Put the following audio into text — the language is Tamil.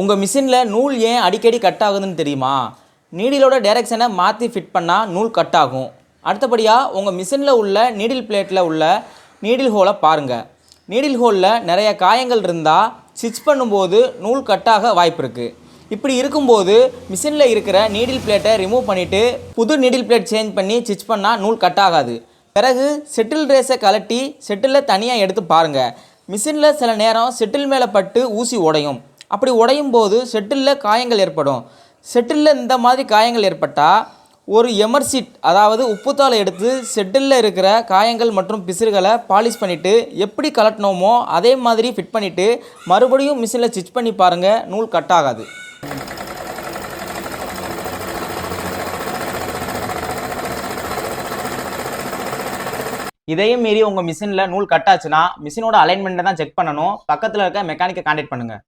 உங்கள் மிஷினில் நூல் ஏன் அடிக்கடி கட் ஆகுதுன்னு தெரியுமா? நீடிலோட டைரக்ஷனை மாற்றி ஃபிட் பண்ணால் நூல் கட் ஆகும். அடுத்தபடியாக உங்கள் மிஷினில் உள்ள நீடில் பிளேட்டில் உள்ள நீடில் ஹோலை பாருங்கள் நீடில் ஹோலில் நிறைய காயங்கள் இருந்தால் ஸ்டிச் பண்ணும்போது நூல் கட்டாக வாய்ப்பு இருக்குது இப்படி இருக்கும்போது மிஷினில் இருக்கிற நீடில் பிளேட்டை ரிமூவ் பண்ணிவிட்டு புது நீடில் பிளேட் சேஞ்ச் பண்ணி ஸ்டிச் பண்ணால் நூல் கட் ஆகாது. பிறகு செட்டில் ரேஸை கலட்டி செட்டிலில் தனியாக எடுத்து பாருங்கள் மிஷினில் சில நேரம் செட்டில் மேலே பட்டு ஊசி உடையும். அப்படி உடையும் போது செட்டிலில் காயங்கள் ஏற்படும். செட்டிலில் இந்த மாதிரி காயங்கள் ஏற்பட்டால் ஒரு எமர்சிட் அதாவது உப்புத்தாளை எடுத்து செட்டிலில் இருக்கிற காயங்கள் மற்றும் பிசிறுகளை பாலிஷ் பண்ணிவிட்டு எப்படி கலட்டினோமோ அதே மாதிரி ஃபிட் பண்ணிவிட்டு மறுபடியும் மிஷினில் ஸ்டிச் பண்ணி பாருங்கள் நூல் கட் ஆகாது. இதையும் மீறி உங்கள் மிஷினில் நூல் கட் ஆச்சுன்னா மிஷினோட அலைன்மெண்ட்டை தான் செக் பண்ணணும். பக்கத்தில் இருக்க மெக்கானிக்கை கான்டாக்ட் பண்ணுங்கள்